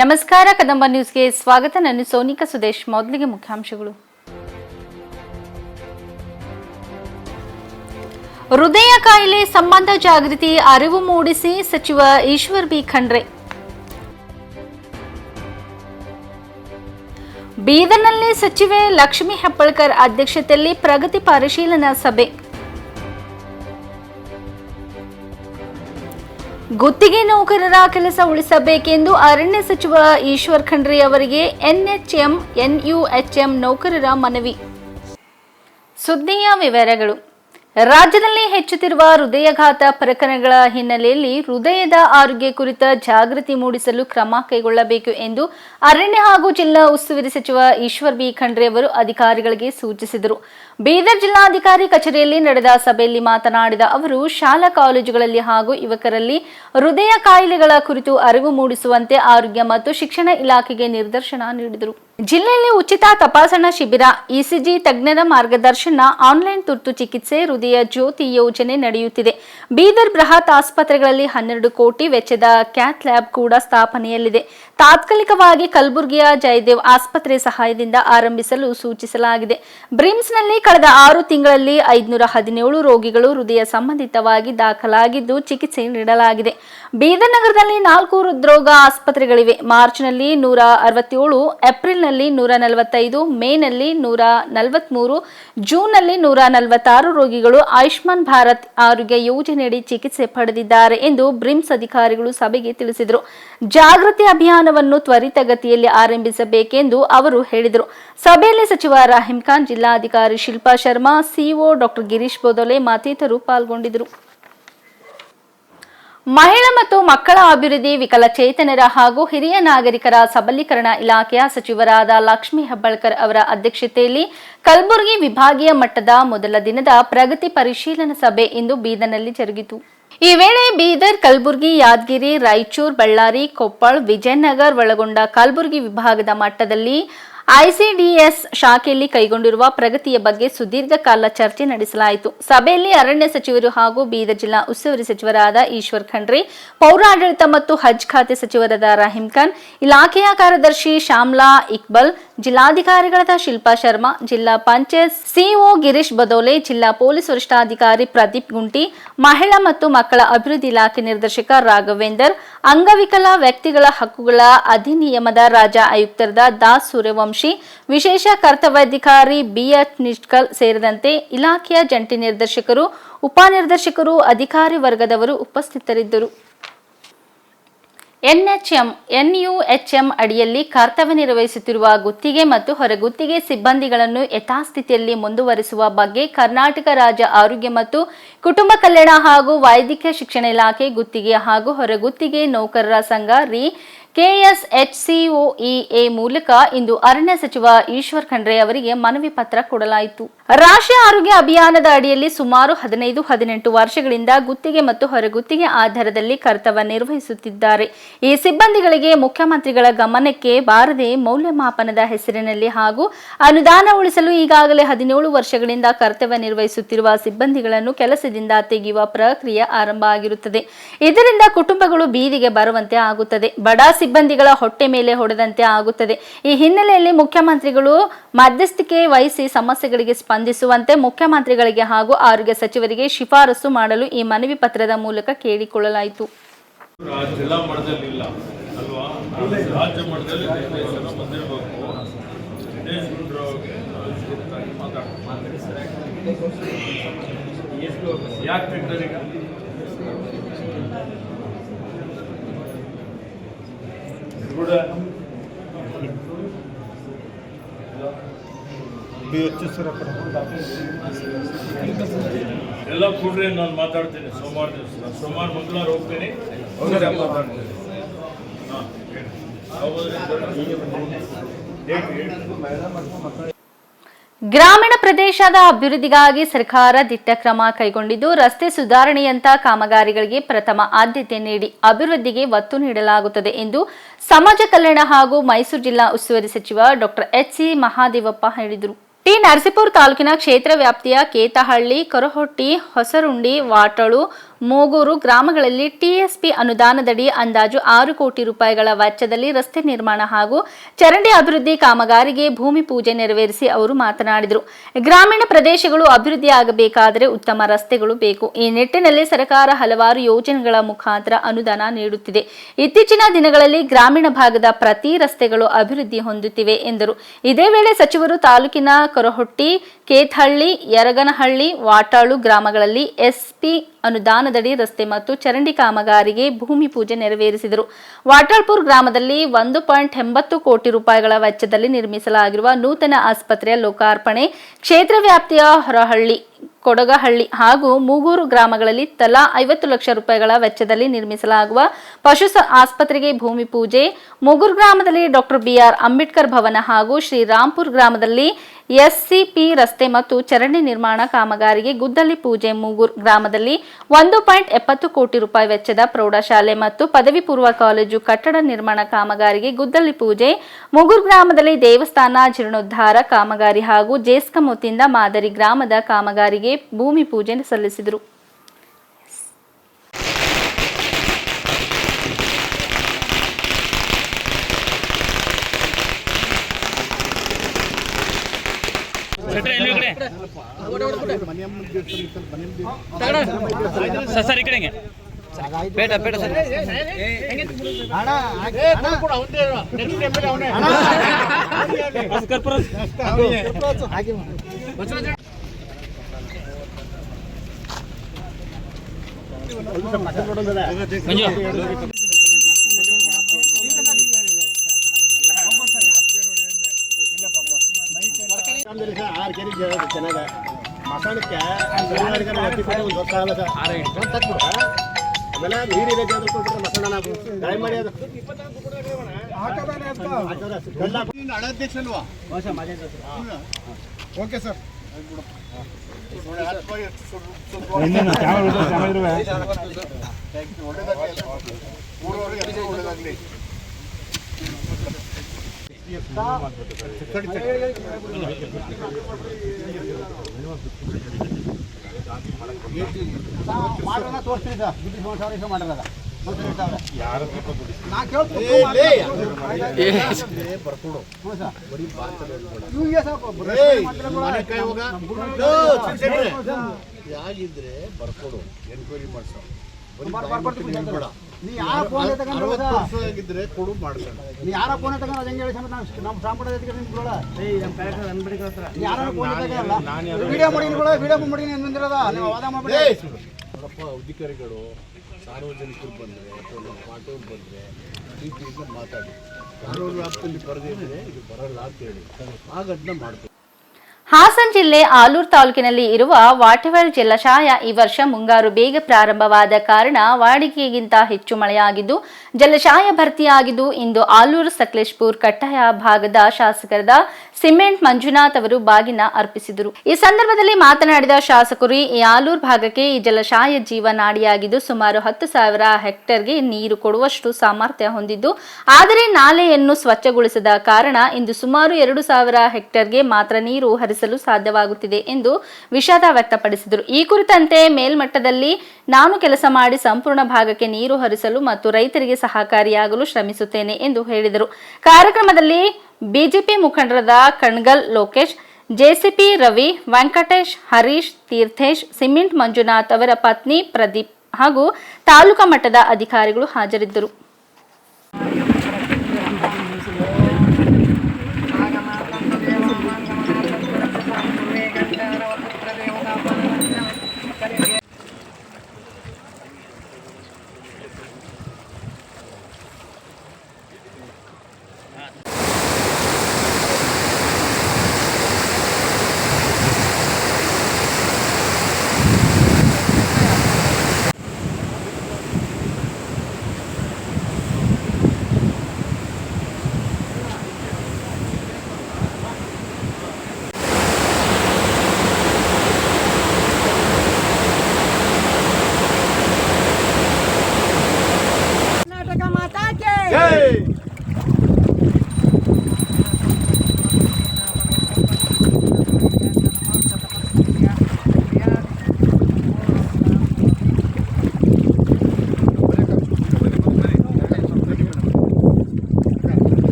ನಮಸ್ಕಾರ, ಕದಂಬ ನ್ಯೂಸ್ಗೆ ಸ್ವಾಗತ. ನಾನು ಸೋನಿಕಾ ಸುದೇಶ್. ಮೊದಲಿಗೆ ಮುಖ್ಯಾಂಶಗಳು. ಹೃದಯ ಕಾಯಿಲೆ ಸಂಬಂಧ ಜಾಗೃತಿ ಅರಿವು ಮೂಡಿಸಿ ಸಚಿವ ಈಶ್ವರ್ ಬಿ. ಖಂಡ್ರೆ. ಬೀದರ್ನಲ್ಲಿ ಸಚಿವೆ ಲಕ್ಷ್ಮಿ ಹೆಬ್ಬಳ್ಕರ್ ಅಧ್ಯಕ್ಷತೆಯಲ್ಲಿ ಪ್ರಗತಿ ಪರಿಶೀಲನಾ ಸಭೆ. ಗುತ್ತಿಗೆ ನೌಕರರ ಕೆಲಸ ಉಳಿಸಬೇಕೆಂದು ಅರಣ್ಯ ಸಚಿವ ಈಶ್ವರ್ ಖಂಡ್ರಿ ಅವರಿಗೆ ಎನ್ಎಚ್ಎಂ, ಎನ್ಯುಎಚ್ಎಂ ನೌಕರರ ಮನವಿ. ಸುದ್ದಿಯ ವಿವರಗಳು. ರಾಜ್ಯದಲ್ಲಿ ಹೆಚ್ಚುತ್ತಿರುವ ಹೃದಯಘಾತ ಪ್ರಕರಣಗಳ ಹಿನ್ನೆಲೆಯಲ್ಲಿ ಹೃದಯದ ಆರೋಗ್ಯ ಕುರಿತ ಜಾಗೃತಿ ಮೂಡಿಸಲು ಕ್ರಮ ಕೈಗೊಳ್ಳಬೇಕು ಎಂದು ಅರಣ್ಯ ಹಾಗೂ ಜಿಲ್ಲಾ ಉಸ್ತುವಾರಿ ಸಚಿವ ಈಶ್ವರ್ ಬಿ ಖಂಡ್ರೆ ಅವರು ಅಧಿಕಾರಿಗಳಿಗೆ ಸೂಚಿಸಿದರು. ಬೀದರ್ ಜಿಲ್ಲಾಧಿಕಾರಿ ಕಚೇರಿಯಲ್ಲಿ ನಡೆದ ಸಭೆಯಲ್ಲಿ ಮಾತನಾಡಿದ ಅವರು, ಶಾಲಾ ಕಾಲೇಜುಗಳಲ್ಲಿ ಹಾಗೂ ಯುವಕರಲ್ಲಿ ಹೃದಯ ಕಾಯಿಲೆಗಳ ಕುರಿತು ಅರಿವು ಮೂಡಿಸುವಂತೆ ಆರೋಗ್ಯ ಮತ್ತು ಶಿಕ್ಷಣ ಇಲಾಖೆಗೆ ನಿರ್ದೇಶನ ನೀಡಿದರು. ಜಿಲ್ಲೆಯಲ್ಲಿ ಉಚಿತ ತಪಾಸಣಾ ಶಿಬಿರ, ಇಸಿಜಿ ತಜ್ಞರ ಮಾರ್ಗದರ್ಶನ, ಆನ್ಲೈನ್ ತುರ್ತು ಚಿಕಿತ್ಸೆ, ಹೃದಯ ಜ್ಯೋತಿ ಯೋಜನೆ ನಡೆಯುತ್ತಿದೆ. ಬೀದರ್ ಬೃಹತ್ ಆಸ್ಪತ್ರೆಗಳಲ್ಲಿ ಹನ್ನೆರಡು ಕೋಟಿ ವೆಚ್ಚದ ಕ್ಯಾತ್ ಲ್ಯಾಬ್ ಕೂಡ ಸ್ಥಾಪನೆಯಲ್ಲಿದೆ. ತಾತ್ಕಾಲಿಕವಾಗಿ ಕಲಬುರಗಿಯ ಜಯದೇವ್ ಆಸ್ಪತ್ರೆ ಸಹಾಯದಿಂದ ಆರಂಭಿಸಲು ಸೂಚಿಸಲಾಗಿದೆ. ಬ್ರಿಮ್ಸ್ನಲ್ಲಿ ಕಳೆದ ಆರು ತಿಂಗಳಲ್ಲಿ ಐದುನೂರ ಹದಿನೇಳು ರೋಗಿಗಳು ಹೃದಯ ಸಂಬಂಧಿತವಾಗಿ ದಾಖಲಾಗಿದ್ದು ಚಿಕಿತ್ಸೆ ನೀಡಲಾಗಿದೆ. ಬೀದರ್ ನಗರದಲ್ಲಿ ನಾಲ್ಕು ಹೃದ್ರೋಗ ಆಸ್ಪತ್ರೆಗಳಿವೆ. ಮಾರ್ಚ್ನಲ್ಲಿ ನೂರ ಅರವತ್ತೇಳು, ಏಪ್ರಿಲ್ನಲ್ಲಿ ನೂರ ನಲವತ್ತೈದು, ಮೇನಲ್ಲಿ ನೂರ ನಲವತ್ಮೂರು, ಜೂನ್ನಲ್ಲಿ ನೂರ ನಲವತ್ತಾರು ರೋಗಿಗಳು ಆಯುಷ್ಮಾನ್ ಭಾರತ್ ಆರೋಗ್ಯ ಯೋಜನೆಯಡಿ ಚಿಕಿತ್ಸೆ ಪಡೆದಿದ್ದಾರೆ ಎಂದು ಬ್ರಿಮ್ಸ್ ಅಧಿಕಾರಿಗಳು ಸಭೆಗೆ ತಿಳಿಸಿದರು. ಜಾಗೃತಿ ಅಭಿಯಾನವನ್ನು ತ್ವರಿತಗತಿಯಲ್ಲಿ ಆರಂಭಿಸಬೇಕೆಂದು ಅವರು ಹೇಳಿದರು. ಸಭೆಯಲ್ಲಿ ಸಚಿವ ರಾಹಿಂ ಖಾನ್, ಜಿಲ್ಲಾಧಿಕಾರಿ ಶಿಲ್ಪಾ ಶರ್ಮಾ ಸಿಒ ಡಾಕ್ಟರ್ ಗಿರೀಶ್ ಬೋದೊಲೆ ಮತ್ತಿತರರು ಪಾಲ್ಗೊಂಡಿದ್ದರು. ಮಹಿಳಾ ಮತ್ತು ಮಕ್ಕಳ ಅಭಿವೃದ್ಧಿ ವಿಕಲಚೇತನರ ಹಾಗೂ ಹಿರಿಯ ನಾಗರಿಕರ ಸಬಲೀಕರಣ ಇಲಾಖೆಯ ಸಚಿವರಾದ ಲಕ್ಷ್ಮಿ ಹೆಬ್ಬಾಳ್ಕರ್ ಅವರ ಅಧ್ಯಕ್ಷತೆಯಲ್ಲಿ ಕಲಬುರಗಿ ವಿಭಾಗೀಯ ಮಟ್ಟದ ಮೊದಲ ದಿನದ ಪ್ರಗತಿ ಪರಿಶೀಲನಾ ಸಭೆ ಇಂದು ಬೀದರ್ನಲ್ಲಿ ಜರುಗಿತು. ಈ ವೇಳೆ ಬೀದರ್, ಕಲಬುರಗಿ, ಯಾದಗಿರಿ, ರಾಯಚೂರು, ಬಳ್ಳಾರಿ, ಕೊಪ್ಪಳ, ವಿಜಯನಗರ್ ಒಳಗೊಂಡ ಕಲಬುರಗಿ ವಿಭಾಗದ ಮಟ್ಟದಲ್ಲಿ ಐಸಿಡಿಎಸ್ ಶಾಖೆಯಲ್ಲಿ ಕೈಗೊಂಡಿರುವ ಪ್ರಗತಿಯ ಬಗ್ಗೆ ಸುದೀರ್ಘ ಕಾಲ ಚರ್ಚೆ ನಡೆಸಲಾಯಿತು. ಸಭೆಯಲ್ಲಿ ಅರಣ್ಯ ಸಚಿವರು ಹಾಗೂ ಬೀದರ್ ಜಿಲ್ಲಾ ಉಸ್ತುವಾರಿ ಸಚಿವರಾದ ಈಶ್ವರ್ ಖಂಡ್ರೆ, ಪೌರಾಡಳಿತ ಮತ್ತು ಹಜ್ ಖಾತೆ ಸಚಿವರಾದ ರಾಹಿಂ ಖಾನ್, ಇಲಾಖೆಯ ಕಾರ್ಯದರ್ಶಿ ಶ್ಯಾಮ್ಲಾ ಇಕ್ಬಲ್, ಜಿಲ್ಲಾಧಿಕಾರಿಗಳಾದ ಶಿಲ್ಪಾ ಶರ್ಮಾ, ಜಿಲ್ಲಾ ಪಂಚಾಯತ್ ಸಿಒ ಗಿರೀಶ್ ಬದೋಲೆ, ಜಿಲ್ಲಾ ಪೊಲೀಸ್ ವರಿಷ್ಠಾಧಿಕಾರಿ ಪ್ರದೀಪ್ ಗುಂಟಿ ಮಹಿಳಾ ಮತ್ತು ಮಕ್ಕಳ ಅಭಿವೃದ್ಧಿ ಇಲಾಖೆ ನಿರ್ದೇಶಕ ರಾಘವೇಂದರ್, ಅಂಗವಿಕಲ ವ್ಯಕ್ತಿಗಳ ಹಕ್ಕುಗಳ ಅಧಿನಿಯಮದ ರಾಜ್ಯ ಆಯುಕ್ತರಾದ ದಾಸ್ ಸೂರ್ಯವಂಶಿ, ವಿಶೇಷ ಕರ್ತವ್ಯಾಧಿಕಾರಿ ಬಿಎಚ್ ನಿಷ್ಕಲ್ ಸೇರಿದಂತೆ ಇಲಾಖೆಯ ಜಂಟಿ ನಿರ್ದೇಶಕರು, ಉಪನಿರ್ದೇಶಕರು, ಅಧಿಕಾರಿ ವರ್ಗದವರು ಉಪಸ್ಥಿತರಿದ್ದರು. ಎನ್ಎಚ್ಎಂ, ಎನ್ಯುಎಚ್ಎಂ ಅಡಿಯಲ್ಲಿ ಕರ್ತವ್ಯ ನಿರ್ವಹಿಸುತ್ತಿರುವ ಗುತ್ತಿಗೆ ಮತ್ತು ಹೊರಗುತ್ತಿಗೆ ಸಿಬ್ಬಂದಿಗಳನ್ನು ಯಥಾಸ್ಥಿತಿಯಲ್ಲಿ ಮುಂದುವರಿಸುವ ಬಗ್ಗೆ ಕರ್ನಾಟಕ ರಾಜ್ಯ ಆರೋಗ್ಯ ಮತ್ತು ಕುಟುಂಬ ಕಲ್ಯಾಣ ಹಾಗೂ ವೈದ್ಯಕೀಯ ಶಿಕ್ಷಣ ಇಲಾಖೆ ಗುತ್ತಿಗೆ ಹಾಗೂ ಹೊರಗುತ್ತಿಗೆ ನೌಕರರ ಸಂಘ ರಿ ಕೆಎಸ್ಎಚ್ಸಿಒಇಎ ಮೂಲಕ ಇಂದು ಅರಣ್ಯ ಸಚಿವ ಈಶ್ವರ್ ಖಂಡ್ರೆ ಅವರಿಗೆ ಮನವಿ ಪತ್ರ ಕೊಡಲಾಯಿತು. ರಾಷ್ಟ್ರೀಯ ಆರೋಗ್ಯ ಅಭಿಯಾನದ ಅಡಿಯಲ್ಲಿ ಸುಮಾರು ಹದಿನೈದು, ಹದಿನೆಂಟು ವರ್ಷಗಳಿಂದ ಗುತ್ತಿಗೆ ಮತ್ತು ಹೊರಗುತ್ತಿಗೆ ಆಧಾರದಲ್ಲಿ ಕರ್ತವ್ಯ ನಿರ್ವಹಿಸುತ್ತಿದ್ದಾರೆ. ಈ ಸಿಬ್ಬಂದಿಗಳಿಗೆ ಮುಖ್ಯಮಂತ್ರಿಗಳ ಗಮನಕ್ಕೆ ಬಾರದೆ ಮೌಲ್ಯಮಾಪನದ ಹೆಸರಿನಲ್ಲಿ ಹಾಗೂ ಅನುದಾನ ಉಳಿಸಲು ಈಗಾಗಲೇ ಹದಿನೇಳು ವರ್ಷಗಳಿಂದ ಕರ್ತವ್ಯ ನಿರ್ವಹಿಸುತ್ತಿರುವ ಸಿಬ್ಬಂದಿಗಳನ್ನು ಕೆಲಸದಿಂದ ತೆಗೆಯುವ ಪ್ರಕ್ರಿಯೆ ಆರಂಭ ಆಗಿರುತ್ತದೆ. ಇದರಿಂದ ಕುಟುಂಬಗಳು ಬೀದಿಗೆ ಬರುವಂತೆ ಆಗುತ್ತದೆ. ಬಡ ಸಿಬ್ಬಂದಿಗಳ ಹೊಟ್ಟೆ ಮೇಲೆ ಹೊಡೆದಂತೆ ಆಗುತ್ತದೆ. ಈ ಹಿನ್ನೆಲೆಯಲ್ಲಿ ಮುಖ್ಯಮಂತ್ರಿಗಳು ಮಧ್ಯಸ್ಥಿಕೆ ವಹಿಸಿ ಸಮಸ್ಯೆಗಳಿಗೆ ಸ್ಪಂದಿಸುವಂತೆ ಮುಖ್ಯಮಂತ್ರಿಗಳಿಗೆ ಹಾಗೂ ಆರೋಗ್ಯ ಸಚಿವರಿಗೆ ಶಿಫಾರಸು ಮಾಡಲು ಈ ಮನವಿ ಪತ್ರದ ಮೂಲಕ ಕೇಳಿಕೊಳ್ಳಲಾಯಿತು. ರಾಜ್ಯ ಜಿಲ್ಲಾ ಮಟ್ಟದಲ್ಲಿ ಇಲ್ಲ ಅಲ್ವಾ ರಾಜ್ಯ ಮಟ್ಟದಲ್ಲಿ ನಿರ್ದೇಶನ ಬಂದಿರಬೇಕು ನಿರ್ದೇಶಕರು ಯಾಕೆ ತೆಗ್ದಾರೆ ಈಗ ಕೂಡ ಎಲ್ಲ ಕೂಡ್ರೆ ನಾನು ಮಾತಾಡ್ತೀನಿ ಸೋಮವಾರ ದಿವಸ. ಸೋಮವಾರ ಮಂಗಳವಾರ ಹೋಗ್ತೇನೆ. ಹಾಂ. ಗ್ರಾಮೀಣ ಪ್ರದೇಶದ ಅಭಿವೃದ್ಧಿಗಾಗಿ ಸರ್ಕಾರ ದಿಟ್ಟ ಕ್ರಮ ಕೈಗೊಂಡಿದ್ದು, ರಸ್ತೆ ಸುಧಾರಣೆಯಂತ ಕಾಮಗಾರಿಗಳಿಗೆ ಪ್ರಥಮ ಆದ್ಯತೆ ನೀಡಿ ಅಭಿವೃದ್ಧಿಗೆ ಒತ್ತು ನೀಡಲಾಗುತ್ತದೆ ಎಂದು ಸಮಾಜ ಕಲ್ಯಾಣ ಹಾಗೂ ಮೈಸೂರು ಜಿಲ್ಲಾ ಉಸ್ತುವಾರಿ ಸಚಿವ ಡಾಕ್ಟರ್ ಎಚ್ ಸಿ ಮಹಾದೇವಪ್ಪ ಹೇಳಿದರು. ಟಿ. ನರಸೀಪುರ ತಾಲೂಕಿನ ಕ್ಷೇತ್ರ ವ್ಯಾಪ್ತಿಯ ಕೇತಹಳ್ಳಿ, ಕರಹೊಟ್ಟಿ, ಹೊಸರುಂಡಿ, ವಾಟಳು ಮೂಗೂರು ಗ್ರಾಮಗಳಲ್ಲಿ ಟಿಎಸ್ಪಿ ಅನುದಾನದಡಿ ಅಂದಾಜು ಆರು ಕೋಟಿ ರೂಪಾಯಿಗಳ ವೆಚ್ಚದಲ್ಲಿ ರಸ್ತೆ ನಿರ್ಮಾಣ ಹಾಗೂ ಚರಂಡಿ ಅಭಿವೃದ್ಧಿ ಕಾಮಗಾರಿಗೆ ಭೂಮಿ ಪೂಜೆ ನೆರವೇರಿಸಿ ಅವರು ಮಾತನಾಡಿದರು. ಗ್ರಾಮೀಣ ಪ್ರದೇಶಗಳು ಅಭಿವೃದ್ಧಿಯಾಗಬೇಕಾದರೆ ಉತ್ತಮ ರಸ್ತೆಗಳು ಬೇಕು. ಈ ನಿಟ್ಟಿನಲ್ಲಿ ಸರ್ಕಾರ ಹಲವಾರು ಯೋಜನೆಗಳ ಮುಖಾಂತರ ಅನುದಾನ ನೀಡುತ್ತಿದೆ. ಇತ್ತೀಚಿನ ದಿನಗಳಲ್ಲಿ ಗ್ರಾಮೀಣ ಭಾಗದ ಪ್ರತಿ ರಸ್ತೆಗಳು ಅಭಿವೃದ್ಧಿ ಹೊಂದುತ್ತಿವೆ ಎಂದರು. ಇದೇ ವೇಳೆ ಸಚಿವರು ತಾಲೂಕಿನ ಕೊರಹೊಟ್ಟಿ, ಕೇತಹಳ್ಳಿ, ಯರಗನಹಳ್ಳಿ, ವಾಟಾಳು ಗ್ರಾಮಗಳಲ್ಲಿ ಎಸ್ಪಿ ಅನುದಾನದಡಿ ರಸ್ತೆ ಮತ್ತು ಚರಂಡಿ ಕಾಮಗಾರಿಗೆ ಭೂಮಿ ಪೂಜೆ ನೆರವೇರಿಸಿದರು. ವಾಟಾಳ್ಪುರ್ ಗ್ರಾಮದಲ್ಲಿ ಒಂದು ಪಾಯಿಂಟ್ ಎಂಬತ್ತು ಕೋಟಿ ರೂಪಾಯಿಗಳ ವೆಚ್ಚದಲ್ಲಿ ನಿರ್ಮಿಸಲಾಗಿರುವ ನೂತನ ಆಸ್ಪತ್ರೆಯ ಲೋಕಾರ್ಪಣೆ ಕ್ಷೇತ್ರ ವ್ಯಾಪ್ತಿಯ ಹೊರಹಳ್ಳಿ ಕೊಡಗಹಳ್ಳಿ ಹಾಗೂ ಮೂಗೂರು ಗ್ರಾಮಗಳಲ್ಲಿ ತಲಾ ಐವತ್ತು ಲಕ್ಷ ರೂಪಾಯಿಗಳ ವೆಚ್ಚದಲ್ಲಿ ನಿರ್ಮಿಸಲಾಗುವ ಪಶು ಆಸ್ಪತ್ರೆಗೆ ಭೂಮಿ ಪೂಜೆ. ಮೂಗೂರು ಗ್ರಾಮದಲ್ಲಿ ಡಾಕ್ಟರ್ ಬಿಆರ್ ಅಂಬೇಡ್ಕರ್ ಭವನ ಹಾಗೂ ಶ್ರೀರಾಂಪುರ್ ಗ್ರಾಮದಲ್ಲಿ ಎಸ್ಸಿಪಿ ರಸ್ತೆ ಮತ್ತು ಚರಂಡಿ ನಿರ್ಮಾಣ ಕಾಮಗಾರಿಗೆ ಗುದ್ದಲಿ ಪೂಜೆ. ಮೂಗೂರು ಗ್ರಾಮದಲ್ಲಿ ಒಂದು ಪಾಯಿಂಟ್ ಎಪ್ಪತ್ತು ಕೋಟಿ ರೂಪಾಯಿ ವೆಚ್ಚದ ಪ್ರೌಢಶಾಲೆ ಮತ್ತು ಪದವಿ ಪೂರ್ವ ಕಾಲೇಜು ಕಟ್ಟಡ ನಿರ್ಮಾಣ ಕಾಮಗಾರಿಗೆ ಗುದ್ದಲಿ ಪೂಜೆ. ಮೂಗೂರು ಗ್ರಾಮದಲ್ಲಿ ದೇವಸ್ಥಾನ ಜೀರ್ಣೋದ್ಧಾರ ಕಾಮಗಾರಿ ಹಾಗೂ ಜೇಸ್ಕಂ ವತಿಯಿಂದ ಮಾದರಿ ಗ್ರಾಮದ ಕಾಮಗಾರಿಗೆ ಭೂಮಿ ಪೂಜೆ ಸಲ್ಲಿಸಿದರು. ಸರ್ ಈ ಕಡೆಗೆ ಬೇಟ ಬೇಟ ಸರ್. ಕರ್ಪೂರ ಆರು ಕೆರೆ ಚೆನ್ನಾಗ ಮಸಾಣಕ್ಕೆ ಒಂದು ಸರ್ ತಕ್ಬಿಡ ಆಮೇಲೆ ಮಾಡಿ ಅದು ಅಧ್ಯಕ್ಷಲ್ವಾ ಓಕೆ ಸರ್ ಮಾಡೋಣ ತೋರಿಸ್ತೀನಿ ಸರ್. ಬಿಟ್ಟು ಸಾವಿರ ಮಾಡಿರೋದ ನಾ ಬರ್ಕೊಡು ಎನ್ಕ್ವೈರಿ ಮಾಡ್ಸೋ ನೀ ಯಾರ ಫೋನ್ ಆಗಿದ್ರೆ ಕೊಡು ನೀ ಯಾರ ಫೋನ್ ತಗೊಂಡು ಅದು ಹೆಂಗೆ ಹೇಳಿ ಸಮೇತ ನಾವು ನಮ್ಮ ಸಾಂಪಡ ಯಾರ ಫೋನ್ ವಿಡಿಯೋ ಮಾಡಿ ವಿಡಿಯೋ ಮಾಡಿ ನಿಂದಿರೋದ ನೀವು ವಾದ ಮಾಡ್ಬಿಡಿ ನೋಡಪ್ಪ ಅಧಿಕಾರಿಗಳು ಸಾರ್ವಜನಿಕರು ಬಂದರೆ ಅಥವಾ ನಮ್ಮ ಪಾಠವ್ರು ಬಂದರೆ ಪ್ರೀತಿಯಿಂದ ಮಾತಾಡಿ. ಕಾನೂನು ವ್ಯಾಪ್ತಿಯಲ್ಲಿ ಬರದೇ ಇದ್ರೆ ಇದು ಬರಲ್ಲ ಅಂತ ಹೇಳಿ. ಆಗ ಅದನ್ನ ಮಾಡ್ತೀವಿ. ಹಾಸನ ಜಿಲ್ಲೆ ಆಲೂರು ತಾಲೂಕಿನಲ್ಲಿ ಇರುವ ವಾಟೆವರ್ ಜಲಾಶಯ ಈ ವರ್ಷ ಮುಂಗಾರು ಬೇಗ ಪ್ರಾರಂಭವಾದ ಕಾರಣ ವಾಡಿಕೆಗಿಂತ ಹೆಚ್ಚು ಮಳೆಯಾಗಿದ್ದು, ಜಲಾಶಯ ಭರ್ತಿಯಾಗಿದ್ದು ಇಂದು ಆಲೂರು ಸಕಲೇಶ್ಪುರ್ ಕಟ್ಟಾಯ ಭಾಗದ ಶಾಸಕರಾದ ಸಿಮೆಂಟ್ ಮಂಜುನಾಥ್ ಅವರು ಬಾಗಿನ ಅರ್ಪಿಸಿದರು. ಈ ಸಂದರ್ಭದಲ್ಲಿ ಮಾತನಾಡಿದ ಶಾಸಕರು, ಈ ಆಲೂರು ಭಾಗಕ್ಕೆ ಈ ಜಲಾಶಯ ಜೀವನಾಡಿಯಾಗಿದ್ದು ಸುಮಾರು ಹತ್ತು ಸಾವಿರ ಹೆಕ್ಟೇರ್ಗೆ ನೀರು ಕೊಡುವಷ್ಟು ಸಾಮರ್ಥ್ಯ ಹೊಂದಿದ್ದು, ಆದರೆ ನಾಲೆಯನ್ನು ಸ್ವಚ್ಛಗೊಳಿಸದ ಕಾರಣ ಇಂದು ಸುಮಾರು ಎರಡು ಸಾವಿರ ಹೆಕ್ಟೇರ್ಗೆ ಮಾತ್ರ ನೀರು ಹರಿಸಲು ಸಾಧ್ಯವಾಗುತ್ತಿದೆ ಎಂದು ವಿಷಾದ ವ್ಯಕ್ತಪಡಿಸಿದರು. ಈ ಕುರಿತಂತೆ ಮೇಲ್ಮಟ್ಟದಲ್ಲಿ ನಾನು ಕೆಲಸ ಮಾಡಿ ಸಂಪೂರ್ಣ ಭಾಗಕ್ಕೆ ನೀರು ಹರಿಸಲು ಮತ್ತು ರೈತರಿಗೆ ಸಹಕಾರಿಯಾಗಲು ಶ್ರಮಿಸುತ್ತೇನೆ ಎಂದು ಹೇಳಿದರು. ಕಾರ್ಯಕ್ರಮದಲ್ಲಿ ಬಿಜೆಪಿ ಮುಖಂಡರಾದ ಕಣ್ಗಲ್ ಲೋಕೇಶ್, ಜೆಸಿಪಿ ರವಿ, ವೆಂಕಟೇಶ್, ಹರೀಶ್, ತೀರ್ಥೇಶ್, ಸಿಮೆಂಟ್ ಮಂಜುನಾಥ್ ಅವರ ಪತ್ನಿ ಪ್ರದೀಪ್ ಹಾಗೂ ತಾಲೂಕಾ ಮಟ್ಟದ ಅಧಿಕಾರಿಗಳು ಹಾಜರಿದ್ದರು.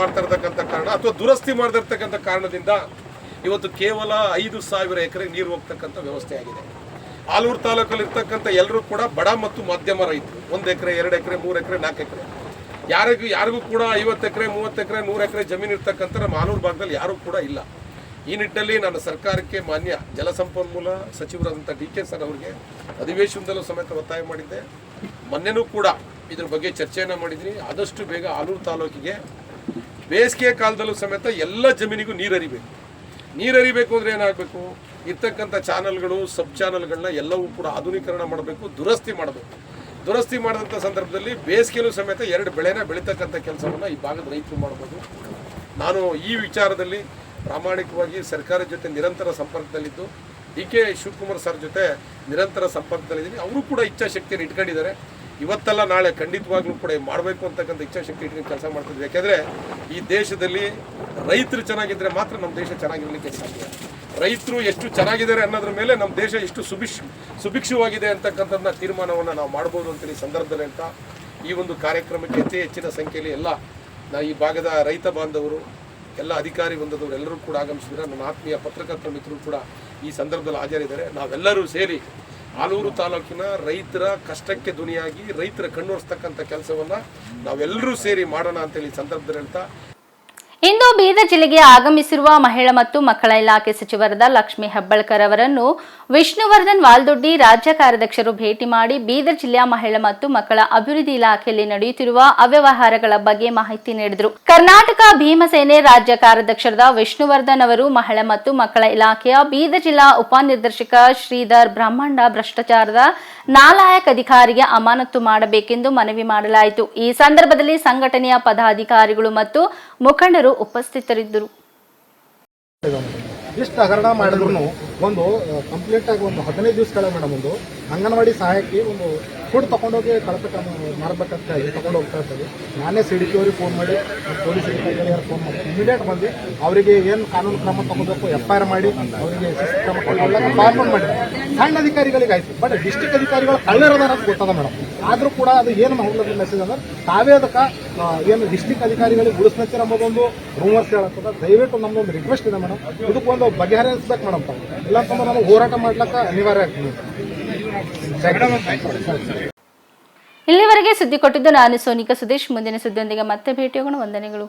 ಮಾಡ್ತಾ ಇರತಕ್ಕಂಥ ಕಾರಣ ಅಥವಾ ದುರಸ್ತಿ ಮಾಡದಿರ್ತಕ್ಕಂಥ ಕಾರಣದಿಂದ ಇವತ್ತು ಕೇವಲ ಐದು ಸಾವಿರ ಎಕರೆ ನೀರು ಹೋಗ್ತಕ್ಕಂಥ ವ್ಯವಸ್ಥೆ ಆಗಿದೆ ಆಲೂರು ತಾಲೂಕಲ್ಲಿ ಇರ್ತಕ್ಕಂಥ ಎಲ್ಲರೂ ಕೂಡ ಬಡ ಮತ್ತು ಮಧ್ಯಮ ರೈತರು. ಒಂದು ಎಕರೆ, ಎರಡು ಎಕರೆ, ಮೂರು ಎಕರೆ, ನಾಲ್ಕು ಎಕರೆ. ಯಾರಿಗೂ ಯಾರಿಗೂ ಕೂಡ ಐವತ್ತು ಎಕರೆ, ಮೂವತ್ತು ಎಕರೆ, ನೂರು ಎಕರೆ ಜಮೀನು ಇರ್ತಕ್ಕಂಥ ನಮ್ಮ ಆಲೂರು ಭಾಗದಲ್ಲಿ ಯಾರೂ ಕೂಡ ಇಲ್ಲ. ಈ ನಿಟ್ಟಿನಲ್ಲಿ ನಾನು ಸರ್ಕಾರಕ್ಕೆ ಮಾನ್ಯ ಜಲಸಂಪನ್ಮೂಲ ಸಚಿವರಾದಂಥ ಡಿ ಕೆ ಸರ್ ಅವರಿಗೆ ಅಧಿವೇಶನದಲ್ಲೂ ಸಮೇತ ಒತ್ತಾಯ ಮಾಡಿದ್ದೆ. ಮೊನ್ನೆನೂ ಕೂಡ ಇದ್ರ ಬಗ್ಗೆ ಚರ್ಚೆಯನ್ನು ಮಾಡಿದ್ದೀನಿ ಆದಷ್ಟು ಬೇಗ ಆಲೂರು ತಾಲೂಕಿಗೆ ಬೇಸಿಗೆ ಕಾಲದಲ್ಲೂ ಸಮೇತ ಎಲ್ಲ ಜಮೀನಿಗೂ ನೀರು ಹರಿಬೇಕು ನೀರು ಹರಿಬೇಕು ಅಂದರೆ ಏನಾಗಬೇಕು? ಇರ್ತಕ್ಕಂಥ ಚಾನಲ್ಗಳು, ಸಬ್ ಚಾನಲ್ಗಳನ್ನ ಎಲ್ಲವೂ ಕೂಡ ಆಧುನೀಕರಣ ಮಾಡಬೇಕು, ದುರಸ್ತಿ ಮಾಡಬೇಕು. ದುರಸ್ತಿ ಮಾಡಿದಂಥ ಸಂದರ್ಭದಲ್ಲಿ ಬೇಸಿಗೆಲೂ ಸಮೇತ ಎರಡು ಬೆಳೆನ ಬೆಳೀತಕ್ಕಂಥ ಕೆಲಸವನ್ನು ಈ ಭಾಗದ ರೈತರು ಮಾಡ್ಬೋದು. ನಾನು ಈ ವಿಚಾರದಲ್ಲಿ ಪ್ರಾಮಾಣಿಕವಾಗಿ ಸರ್ಕಾರದ ಜೊತೆ ನಿರಂತರ ಸಂಪರ್ಕದಲ್ಲಿದ್ದು, ಡಿ ಕೆ ಶಿವಕುಮಾರ್ ಸರ್ ಜೊತೆ ನಿರಂತರ ಸಂಪರ್ಕದಲ್ಲಿದ್ದೀನಿ. ಅವರು ಕೂಡ ಇಚ್ಛಾಶಕ್ತಿಯನ್ನು ಇಟ್ಕೊಂಡಿದ್ದಾರೆ. ಇವತ್ತಲ್ಲ ನಾಳೆ ಖಂಡಿತವಾಗ್ಲೂ ಕೂಡ ಮಾಡಬೇಕು ಅಂತಕ್ಕಂಥ ಇಚ್ಛಾಶಕ್ತಿ ಇಟ್ಕೊಂಡು ಕೆಲಸ ಮಾಡ್ತಿದ್ವಿ. ಯಾಕೆಂದರೆ ಈ ದೇಶದಲ್ಲಿ ರೈತರು ಚೆನ್ನಾಗಿದ್ದರೆ ಮಾತ್ರ ನಮ್ಮ ದೇಶ ಚೆನ್ನಾಗಿರಲಿಕ್ಕೆ ಸಾಧ್ಯ. ರೈತರು ಎಷ್ಟು ಚೆನ್ನಾಗಿದ್ದಾರೆ ಅನ್ನೋದ್ರ ಮೇಲೆ ನಮ್ಮ ದೇಶ ಎಷ್ಟು ಸುಭಿಕ್ಷ ಸುಭಿಕ್ಷವಾಗಿದೆ ಅಂತಕ್ಕಂಥದ್ದನ್ನ ತೀರ್ಮಾನವನ್ನು ನಾವು ಮಾಡ್ಬೋದು ಅಂತೇಳಿ ಸಂದರ್ಭದಲ್ಲಿ ಅಂತ ಈ ಒಂದು ಕಾರ್ಯಕ್ರಮಕ್ಕೆ ಅತಿ ಹೆಚ್ಚಿನ ಸಂಖ್ಯೆಯಲ್ಲಿ ಎಲ್ಲ ನಾ ಈ ಭಾಗದ ರೈತ ಬಾಂಧವರು, ಎಲ್ಲ ಅಧಿಕಾರಿ ಬಂದದವರು ಎಲ್ಲರೂ ಕೂಡ ಆಗಮಿಸಿದ್ರೆ ನನ್ನ ಆತ್ಮೀಯ ಪತ್ರಕರ್ತ ಮಿತ್ರರು ಕೂಡ ಈ ಸಂದರ್ಭದಲ್ಲಿ ಹಾಜರಿದ್ದಾರೆ. ನಾವೆಲ್ಲರೂ ಸೇರಿ ಆಲೂರು ತಾಲೂಕಿನ ರೈತರ ಕಷ್ಟಕ್ಕೆ ಧ್ವನಿಯಾಗಿ ರೈತರ ಕಣ್ಣೊರೆಸ್ತಕ್ಕಂಥ ಕೆಲಸವನ್ನ ನಾವೆಲ್ಲರೂ ಸೇರಿ ಮಾಡೋಣ ಅಂತೇಳಿ ಹೇಳಿ ಸಂದರ್ಭದಲ್ಲಿ ಹೇಳ್ತಾ ಇಂದು ಬೀದರ್ ಜಿಲ್ಲೆಗೆ ಆಗಮಿಸಿರುವ ಮಹಿಳಾ ಮತ್ತು ಮಕ್ಕಳ ಇಲಾಖೆ ಸಚಿವರಾದ ಲಕ್ಷ್ಮೀ ಹೆಬ್ಬಾಳ್ಕರ್ ಅವರನ್ನು ವಿಷ್ಣುವರ್ಧನ್ ವಾಲ್ದೊಡ್ಡಿ ರಾಜ್ಯ ಕಾರ್ಯಾಧ್ಯಕ್ಷರು ಭೇಟಿ ಮಾಡಿ ಬೀದರ್ ಜಿಲ್ಲಾ ಮಹಿಳಾ ಮತ್ತು ಮಕ್ಕಳ ಅಭಿವೃದ್ಧಿ ಇಲಾಖೆಯಲ್ಲಿ ನಡೆಯುತ್ತಿರುವ ಅವ್ಯವಹಾರಗಳ ಬಗ್ಗೆ ಮಾಹಿತಿ ನೀಡಿದರು. ಕರ್ನಾಟಕ ಭೀಮಸೇನೆ ರಾಜ್ಯ ಕಾರ್ಯಾಧ್ಯಕ್ಷರಾದ ವಿಷ್ಣುವರ್ಧನ್ ಅವರು ಮಹಿಳಾ ಮತ್ತು ಮಕ್ಕಳ ಇಲಾಖೆಯ ಬೀದರ್ ಜಿಲ್ಲಾ ಉಪನಿರ್ದೇಶಕ ಶ್ರೀಧರ್ ಬ್ರಹ್ಮಾಂಡ ಭ್ರಷ್ಟಾಚಾರದ ನಾಲಾಯಕ್ ಅಧಿಕಾರಿಗೆ ಅಮಾನತು ಮಾಡಬೇಕೆಂದು ಮನವಿ ಮಾಡಲಾಯಿತು. ಈ ಸಂದರ್ಭದಲ್ಲಿ ಸಂಘಟನೆಯ ಪದಾಧಿಕಾರಿಗಳು ಮತ್ತು ಮುಖಂಡರು ಉಪಸ್ಥಿತರಿದ್ದರು. ಒಂದು ಕಂಪ್ಲೀಟ್ ಆಗಿ ಒಂದು ಹದಿನೈದು ದಿವಸಗಳ ಮೇಡಮ್ ಒಂದು ಅಂಗನವಾಡಿ ಸಹಾಯಕ್ಕೆ ಒಂದು ಫುಡ್ ತಗೊಂಡೋಗಿ ಕಳಪೆ ಮಾಡ್ಬೇಕಂತ ಹೇಳಿ ತಗೊಂಡು ಹೋಗ್ತಾ ಇರ್ತದೆ ನಾನೇ ಸಿ ಡಿ ಪಿ ಅವ್ರಿಗೆ ಫೋನ್ ಮಾಡಿ ಪೊಲೀಸ್ ಅಧಿಕಾರಿಗಳಿಗೆ ಫೋನ್ ಮಾಡಿ. ಇಮಿಡಿಯೇಟ್ ಬಂದು ಅವರಿಗೆ ಏನು ಕಾನೂನು ಕ್ರಮ ತಗೋಬೇಕು ಎಫ್ ಐ ಮಾಡಿ, ಅವರಿಗೆ ಕ್ರಮ ತಗೊಳ್ಳೋಕೆ ಫಾರ್ಮನ್ ಮಾಡಿ ಸಣ್ಣ ಅಧಿಕಾರಿಗಳಿಗೆ ಆಯ್ತು. ಬಟ್ ಡಿಸ್ಟಿಕ್ ಅಧಿಕಾರಿಗಳು ಕಳ್ಳರದಾರ ಅಂತ ಗೊತ್ತದ ಮೇಡಮ್ ಆದರೂ ಕೂಡ ಅದು ಏನು ಹೋಗ್ಲದ ಮೆಸೇಜ್ ಅಂದ್ರೆ ತಾವೇ ಅದಕ್ಕೆ ಏನು ಡಿಸ್ಟಿಕ್ ಅಧಿಕಾರಿಗಳಿಗೆ ಉಳಿಸ್ಬೇಕಿರೋ ಅನ್ನೋದೊಂದು ರೂಮರ್ಸ್ ಹೇಳತ್ತದ ದಯವಿಟ್ಟು ನಮ್ದೊಂದು ರಿಕ್ವೆಸ್ಟ್ ಇದೆ ಮೇಡಮ್ ಇದಕ್ಕೊಂದು ಬಗೆಹರಿಸ್ಬೇಕು ಮೇಡಮ್ ತಾವು. ಇಲ್ಲ ಅಂತಂದ್ರೆ ನಮಗೆ ಹೋರಾಟ ಮಾಡ್ಲಕ್ಕ ಅನಿವಾರ್ಯ ಇಲ್ಲಿವರೆಗೆ ಸುದ್ದಿ ಕೊಟ್ಟಿದ್ದು ನಾನು ಸೋನಿಕಾ ಸುದೇಶ್. ಮುಂದಿನ ಸುದ್ದಿಯೊಂದಿಗೆ ಮತ್ತೆ ಭೇಟಿಯಾಗೋಣ. ವಂದನೆಗಳು.